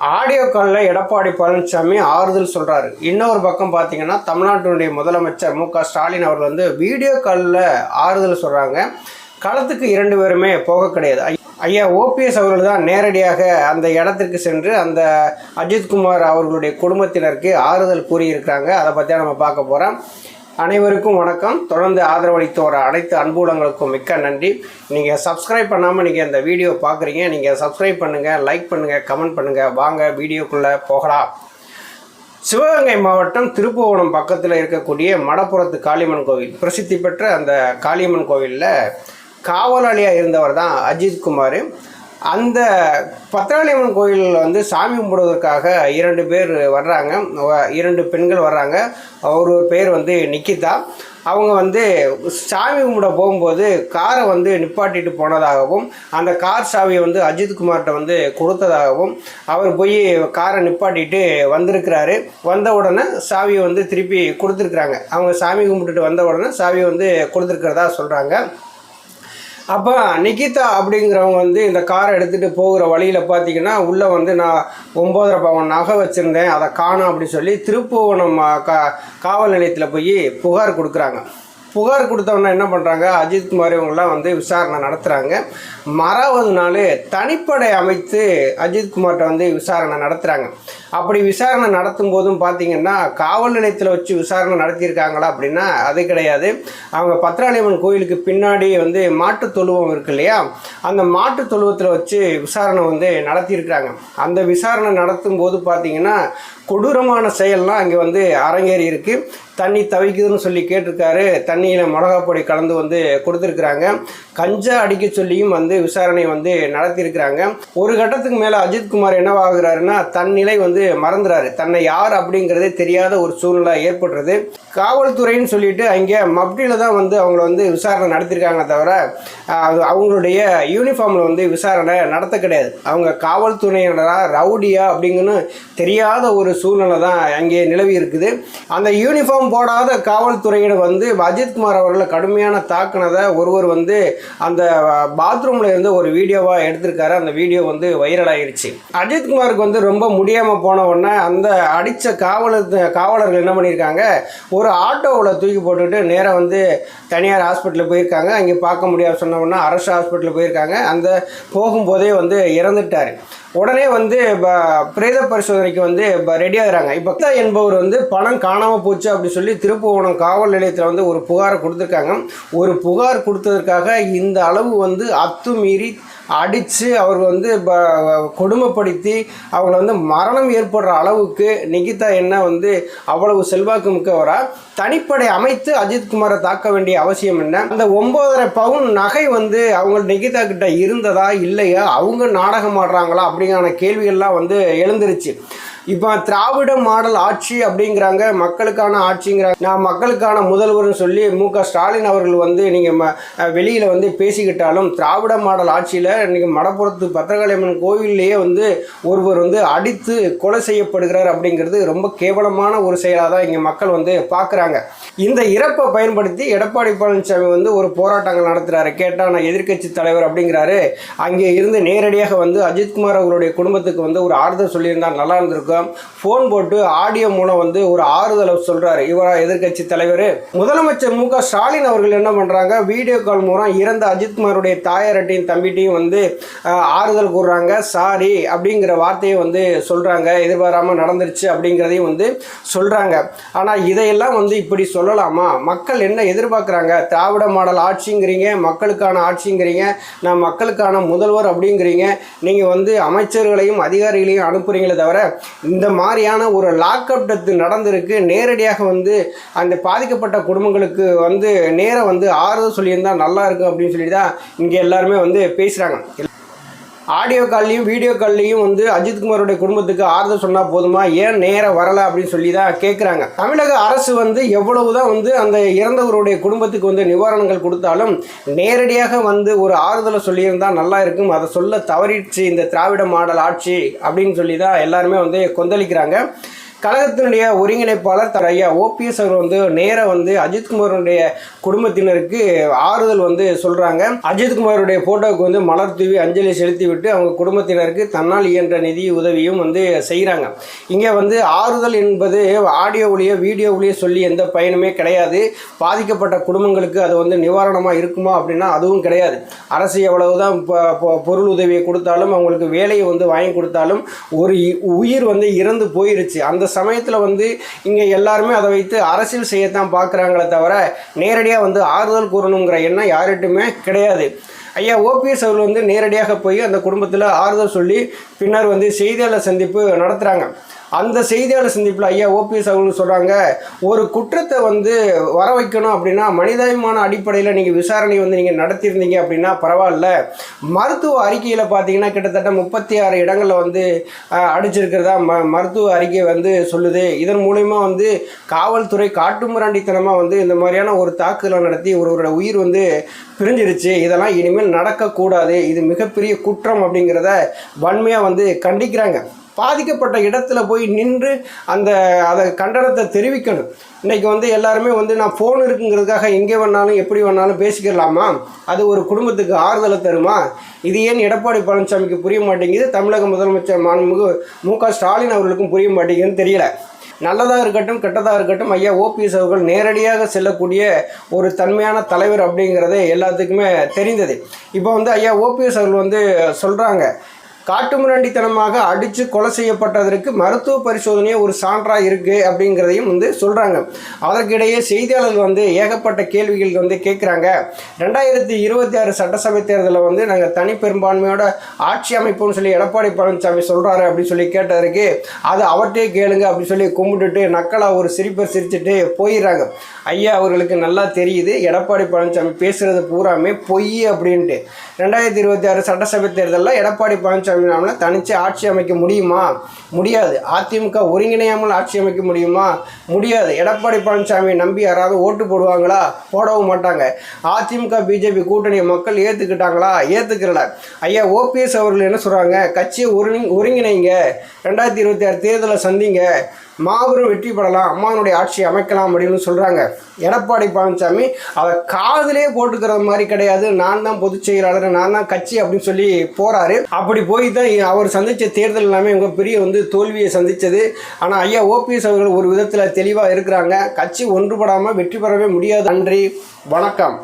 Audio காலில் எடப்பாடி பழனிசாமி ஆறுதல் சொல்கிறாரு இன்னொரு பக்கம் பார்த்தீங்கன்னா தமிழ்நாட்டினுடைய முதலமைச்சர் மு க ஸ்டாலின் அவர்கள் வந்து வீடியோ காலில் ஆறுதல் சொல்கிறாங்க களத்துக்கு இரண்டு பேருமே போக கிடையாது. ஐயா ஓபிஎஸ் அவர்கள் தான் நேரடியாக அந்த இடத்திற்கு சென்று அந்த அஜித்குமார் அவர்களுடைய குடும்பத்தினருக்கு ஆறுதல் கூறியிருக்கிறாங்க. அதை பற்றி நம்ம பார்க்க போகிறோம் அனைவருக்கும் வணக்கம். தொடர்ந்து ஆதரவளித்த ஒரு அனைத்து அன்புலங்களுக்கும் மிக்க நன்றி. நீங்கள் சப்ஸ்கிரைப் பண்ணாமல் நீங்கள் இந்த வீடியோ பார்க்குறீங்க நீங்கள் சப்ஸ்கிரைப் பண்ணுங்கள் லைக் பண்ணுங்கள் கமெண்ட் பண்ணுங்கள் வாங்க வீடியோக்குள்ளே போகலாம். சிவகங்கை மாவட்டம் திருப்புவனம் பக்கத்தில் இருக்கக்கூடிய மடப்புறத்து காளியம்மன் கோவில். பிரசித்தி பெற்ற அந்த காளியம்மன் கோவிலில் காவலாளியாக இருந்தவர் தான் அஜித் குமார். அந்த பத்திராளியம்மன் கோயிலில் வந்து சாமி கும்பிடுவதற்காக இரண்டு பேர் வர்றாங்க. இரண்டு பெண்கள் வர்றாங்க. ஒரு ஒரு பேர் வந்து நிக்கிதா. அவங்க வந்து சாமி கும்பிட போகும்போது காரை வந்து நிப்பாட்டிட்டு போனதாகவும் அந்த கார் சாவியை வந்து அஜித்குமார்கிட்ட வந்து கொடுத்ததாகவும் அவர் போய் காரை நிப்பாட்டிட்டு வந்திருக்கிறாரு. வந்த உடனே சாவியை வந்து திருப்பி கொடுத்துருக்குறாங்க. அவங்க சாமி கும்பிட்டுட்டு வந்த உடனே சாவியை வந்து கொடுத்துருக்கிறதா சொல்கிறாங்க அப்போ நிகிதா அப்படிங்கிறவங்க வந்து இந்த காரை எடுத்துகிட்டு போகிற வழியில் பார்த்தீங்கன்னா உள்ளே வந்து நான் ஒம்போதரை பவன் நகை வச்சுருந்தேன். அதை காணும் அப்படின்னு சொல்லி திருப்புவனம் க கா காவல் நிலையத்தில் போய் புகார் கொடுக்குறாங்க. புகார் கொடுத்தவொன்னே என்ன பண்ணுறாங்க அஜித்குமார் இவங்கெல்லாம் வந்து விசாரணை நடத்துகிறாங்க மறாவது நாள் தனிப்படை அமைத்து அஜித்குமார்கிட்ட வந்து விசாரணை நடத்துகிறாங்க அப்படி விசாரணை நடத்தும் போதும் பார்த்தீங்கன்னா காவல் நிலையத்தில் வச்சு விசாரணை நடத்தியிருக்காங்களா அப்படின்னா அது கிடையாது. அவங்க பத்ராளியம்மன் கோயிலுக்கு பின்னாடி வந்து மாட்டுத் தொழுவம் இருக்கு இல்லையா? அந்த மாட்டுத் தொழுவத்தில் வச்சு விசாரணை வந்து நடத்தியிருக்கிறாங்க. அந்த விசாரணை நடத்தும் போது பார்த்தீங்கன்னா கொடூரமான செயல்லாம் அங்கே வந்து அரங்கேறி இருக்கு. தண்ணி தவிக்குதுன்னு சொல்லி கேட்டிருக்காரு. தண்ணியில் மிளகாப்பொடி கலந்து வந்து கொடுத்துருக்குறாங்க. கஞ்சா அடிக்க சொல்லியும் வந்து விசாரணை வந்து நடத்தியிருக்கிறாங்க. ஒரு கட்டத்துக்கு மேலே அஜித்குமார் என்னவாகிறாருன்னா தன் நிலை வந்து மறந்துறாரு. தன்னை யார் அப்படிங்கிறதே தெரியாத ஒரு சூழ்நிலை ஏற்படுறது. காவல்துறைன்னு சொல்லிட்டு அங்கே மப்டியில் தான் வந்து அவங்கள வந்து விசாரணை நடத்தியிருக்காங்க தவிர அது அவங்களுடைய யூனிஃபார்மில் வந்து விசாரணை நடத்த கிடையாது. அவங்க காவல்துறையினராக ரவுடியா அப்படிங்கன்னு தெரியாத ஒரு சூழ்நிலை தான் அங்கே நிலவி இருக்குது. அந்த யூனிஃபார்ம் போடாத காவல்துறையினர் வந்து அஜித்குமார் அவர்களை கடுமையான தாக்குனதை ஒருவர் வந்து அந்த பாத்ரூமில் இருந்து ஒரு வீடியோவாக எடுத்திருக்காரு. அந்த வீடியோ வந்து வைரல் ஆயிருச்சு. அஜித்குமாருக்கு வந்து ரொம்ப முடியாமல் போன உடனே அந்த அடித்த காவலர் காவலர்கள் என்ன பண்ணியிருக்காங்க? ஒரு ஆட்டோவில் தூக்கி போட்டுட்டு நேராக வந்து தனியார் ஹாஸ்பிட்டலில் போயிருக்காங்க. அங்கே பார்க்க முடியாது சொன்ன அரசு ஹாஸ்பிட்டலில் போயிருக்காங்க. அந்த போகும்போதே வந்து இறந்துட்டார். உடனே வந்து ப- பிரேத பரிசோதனைக்கு வந்து ரெடி ஆகிறாங்க. இப்போ கீதா என்பவர் வந்து பணம் காணாமல் போச்சு அப்படின்னு சொல்லி திருப்புவனம் காவல் நிலையத்தில் வந்து ஒரு புகாரை கொடுத்துருக்காங்க. ஒரு புகார் கொடுத்ததற்காக இந்த அளவு வந்து அத்துமீறி அடித்து அவர் வந்து ப- கொடுமைப்படுத்தி அவங்கள வந்து மரணம் ஏற்படுற அளவுக்கு நிகிதா என்ன வந்து அவ்வளவு செல்வாக்கு மிக்கவரா? தனிப்படை அமைத்து அஜித்குமாரை தாக்க வேண்டிய அவசியம் என்ன? அந்த ஒன்பதரை பவுன் நகை வந்து அவங்க நிகிதா கிட்ட இருந்ததா இல்லையா? அவங்க நாடகம் ஆடுறாங்களா? அப்படிங்கிற கேள்விகள்லாம் வந்து எழுந்துருச்சு. இப்போ திராவிட மாடல் ஆட்சி அப்படிங்கிறாங்க மக்களுக்கான ஆட்சிங்கிறாங்க. நான் மக்களுக்கான முதல்வர்னு சொல்லி மு க ஸ்டாலின் அவர்கள் வந்து நீங்கள் ம வெளியில் வந்து பேசிக்கிட்டாலும் திராவிட மாடல் ஆட்சியில் நீங்கள் மடப்புறத்து பத்திரகாளியம்மன் கோவில்லையே வந்து ஒருவர் வந்து அடித்து கொலை செய்யப்படுகிறார் அப்படிங்கிறது ரொம்ப கேவலமான ஒரு செயலாக தான் இங்கே மக்கள் வந்து பார்க்குறாங்க. இந்த இறப்பை பயன்படுத்தி எடப்பாடி பழனிசாமி வந்து ஒரு போராட்டங்கள் நடத்துகிறாரு கேட்டால் நான் எதிர்க்கட்சி தலைவர் அப்படிங்கிறாரு. அங்கே இருந்து நேரடியாக வந்து அஜித்குமார் அவருடைய குடும்பத்துக்கு வந்து ஒரு ஆறுதல் சொல்லியிருந்தால் நல்லா இருந்திருக்கும் ஃபோன் போட்டு ஆடியோ மூலம் வந்து ஒரு ஆறுதலை சொல்கிறார் இவரா எதிர்க்கட்சி தலைவர்? முதலமைச்சர் மு ஸ்டாலின் அவர்கள் என்ன பண்ணுறாங்க வீடியோ கால் மூலம் இறந்த அஜித்குமாருடைய தாயார்ட்டையும் தம்பிட்டையும் வந்து ஆறுதல் கூறுறாங்க. சாரி அப்படிங்கிற வார்த்தையை வந்து சொல்கிறாங்க எதிர்பாராமல் நடந்துருச்சு அப்படிங்கிறதையும் வந்து சொல்கிறாங்க ஆனால் இதையெல்லாம் வந்து இப்படி சொல்லலாமா? மக்கள் என்ன எதிர்பார்க்குறாங்க? திராவிட மாடல் ஆட்சிங்கிறீங்க மக்களுக்கான ஆட்சிங்கிறீங்க நான் மக்களுக்கான முதல்வர் அப்படிங்கிறீங்க நீங்கள் வந்து அமைச்சர்களையும் அதிகாரிகளையும் அனுப்புகிறீங்களே தவிர இந்த மாதிரியான ஒரு லாக்அப் டெத்து நடந்திருக்கு. நேரடியாக வந்து அந்த பாதிக்கப்பட்ட குடும்பங்களுக்கு வந்து நேராக வந்து ஆறுதல் சொல்லியிருந்தால் நல்லா இருக்கும் அப்படின்னு சொல்லி தான் இங்கே எல்லாருமே வந்து பேசுகிறாங்க ஆடியோ கால்லையும் வீடியோ கால்லையும் வந்து அஜித்குமாரோட குடும்பத்துக்கு ஆறுதல் சொன்னால் போதுமா? ஏன் நேரம் வரலை அப்படின்னு சொல்லி தான் கேட்குறாங்க தமிழக அரசு வந்து எவ்வளவு தான் வந்து அந்த இறந்தவருடைய குடும்பத்துக்கு வந்து நிவாரணங்கள் கொடுத்தாலும் நேரடியாக வந்து ஒரு ஆறுதலை சொல்லியிருந்தால் நல்லா இருக்கும். அதை சொல்ல தவறிடுச்சு இந்த திராவிட மாடல் ஆட்சி அப்படின்னு சொல்லி தான் எல்லாருமே வந்து கொந்தளிக்கிறாங்க. கழகத்தினுடைய ஒருங்கிணைப்பாளர் தர ஐயா ஓபிஎஸ் அவர் வந்து நேராக வந்து அஜித்குமாருடைய குடும்பத்தினருக்கு ஆறுதல் வந்து சொல்கிறாங்க அஜித்குமாருடைய ஃபோட்டோவுக்கு வந்து மலர் தூவி அஞ்சலி செலுத்தி விட்டு அவங்க குடும்பத்தினருக்கு தன்னால் இயன்ற நிதி உதவியும் வந்து செய்கிறாங்க இங்கே வந்து ஆறுதல் என்பது ஆடியோவிலேயோ வீடியோவிலேயோ சொல்லி எந்த பயனுமே கிடையாது. பாதிக்கப்பட்ட குடும்பங்களுக்கு அது வந்து நிவாரணமாக இருக்குமா அப்படின்னா அதுவும் கிடையாது. அரசு எவ்வளவுதான் பொ- பொருள் உதவியை கொடுத்தாலும் அவங்களுக்கு வேலையை வந்து வாங்கி கொடுத்தாலும் ஒரு இ- உயிர் வந்து இறந்து போயிருச்சு. அந்த சமயத்தில் வந்து இங்கே எல்லாருமே அதை வைத்து அரசியல் செய்யத்தான் பார்க்குறாங்களே தவிர நேரடியாக வந்து ஆறுதல் கூறணுங்கிற எண்ணம் யார்கிட்டுமே கிடையாது. ஐயா ஓபிஎஸ் அவர்கள் வந்து நேரடியாக போய் அந்த குடும்பத்தில் ஆறுதல் சொல்லி பின்னர் வந்து செய்தியாளர் சந்திப்பு நடத்துகிறாங்க அந்த செய்தியாளர் சந்திப்பில் ஐயா ஓபிஎஸ் அவங்களும் சொல்கிறாங்க ஒரு குற்றத்தை வந்து வர வைக்கணும் அப்படின்னா மனிதாபிமான அடிப்படையில் நீங்கள் விசாரணை வந்து நீங்கள் நடத்தியிருந்தீங்க அப்படின்னா பரவாயில்ல. மருத்துவ அறிக்கையில் பார்த்தீங்கன்னா கிட்டத்தட்ட முப்பத்தி ஆறு இடங்களில் வந்து அடிச்சிருக்கிறதா ம மருத்துவ அறிக்கை வந்து சொல்லுது. இதன் மூலயமா வந்து காவல்துறை காட்டுமிராண்டித்தனமாக வந்து இந்த மாதிரியான ஒரு தாக்குதலை நடத்தி ஒருவரோட உயிர் வந்து பிரிஞ்சிருச்சு. இதெல்லாம் இனிமேல் நடக்கக்கூடாது. இது மிகப்பெரிய குற்றம் அப்படிங்கிறத வன்மையாக வந்து கண்டிக்கிறாங்க. பாதிக்கப்பட்ட இடத்துல போய் நின்று அந்த அதை கண்டனத்தை தெரிவிக்கணும். இன்றைக்கி வந்து எல்லாருமே வந்து நான் ஃபோன் இருக்குங்கிறதுக்காக எங்கே வேணாலும் எப்படி வேணாலும் பேசிக்கலாமா? அது ஒரு குடும்பத்துக்கு ஆறுதலை தருமா? இது ஏன் எடப்பாடி பழனிசாமிக்கு புரிய மாட்டேங்குது? தமிழக முதலமைச்சர் மாண்புமிகு மு க ஸ்டாலின் அவர்களுக்கும் புரிய மாட்டேங்குதுன்னு தெரியல. நல்லதாக இருக்கட்டும் கெட்டதாக இருக்கட்டும் ஐயா ஓபிஎஸ் அவர்கள் நேரடியாக செல்லக்கூடிய ஒரு தன்மையான தலைவர் அப்படிங்கிறது எல்லாத்துக்குமே தெரிந்தது. இப்போ வந்து ஐயா ஓபிஎஸ் அவர்கள் வந்து சொல்கிறாங்க காட்டுமிராண்டித்தனமாக அடித்து கொலை செய்யப்பட்டதற்கு மருத்துவ பரிசோதனையே ஒரு சான்றாக இருக்குது அப்படிங்கிறதையும் வந்து சொல்கிறாங்க அதற்கிடையே செய்தியாளர்கள் வந்து ஏகப்பட்ட கேள்விகள் வந்து கேட்குறாங்க ரெண்டாயிரத்தி இருபத்தி ஆறு சட்டசபை தேர்தலில் வந்து நாங்கள் தனி பெரும்பான்மையோட ஆட்சி அமைப்போம்னு சொல்லி எடப்பாடி பழனிசாமி சொல்கிறாரு அப்படின்னு சொல்லி கேட்டதற்கு அது அவர்கிட்டே கேளுங்க அப்படின்னு சொல்லி கும்பிட்டுட்டு நக்கலாக ஒரு சிரிப்பை சிரிச்சுட்டு போயிடுறாங்க. ஐயா அவர்களுக்கு நல்லா தெரியுது. எடப்பாடி பழனிசாமி பேசுகிறது பூராமே பொய் அப்படின்ட்டு. ரெண்டாயிரத்தி இருபத்தி ஆறு சட்டசபை தேர்தலில் எடப்பாடி பழனிசாமி நாமள தனிச்சு ஆட்சி அமைக்க முடியுமா? முடியாது. அதிமுக ஒருங்கிணையாமல் ஆட்சி அமைக்க முடியுமா? முடியாது. எடப்பாடி பழனிசாமியை நம்பி யாராவது ஓட்டு போடுவாங்களா? போடவும் மாட்டாங்க. அதிமுக பிஜேபி கூட்டணியை மக்கள் ஏற்றுக்கிட்டாங்களா ஏற்றுக்கிறல ஐயா ஓபிஎஸ் அவர்கள் என்ன சொல்கிறாங்க கட்சியை ஒருங்கி ஒருங்கிணைங்க. ரெண்டாயிரத்தி இருபத்தி ஆறு தேர்தலை சந்திங்க. மாபெரும் வெற்றி பெறலாம் அம்மானுடைய ஆட்சி அமைக்கலாம் அப்படின்னு சொல்கிறாங்க எடப்பாடி பழனிசாமி அதை காதலே போட்டுக்கிறது மாதிரி கிடையாது. நான் தான் பொதுச் செயலாளர் நான் தான் கட்சி அப்படின்னு சொல்லி போகிறாரு அப்படி போய் தான் அவர் சந்தித்த தேர்தல் எல்லாமே இவங்க பெரிய வந்து தோல்வியை சந்தித்தது ஆனால் ஐயா ஓபிஎஸ் அவர்கள் ஒரு விதத்தில் தெளிவாக இருக்கிறாங்க. கட்சி ஒன்றுபடாமல் வெற்றி பெறவே முடியாது. நன்றி வணக்கம்.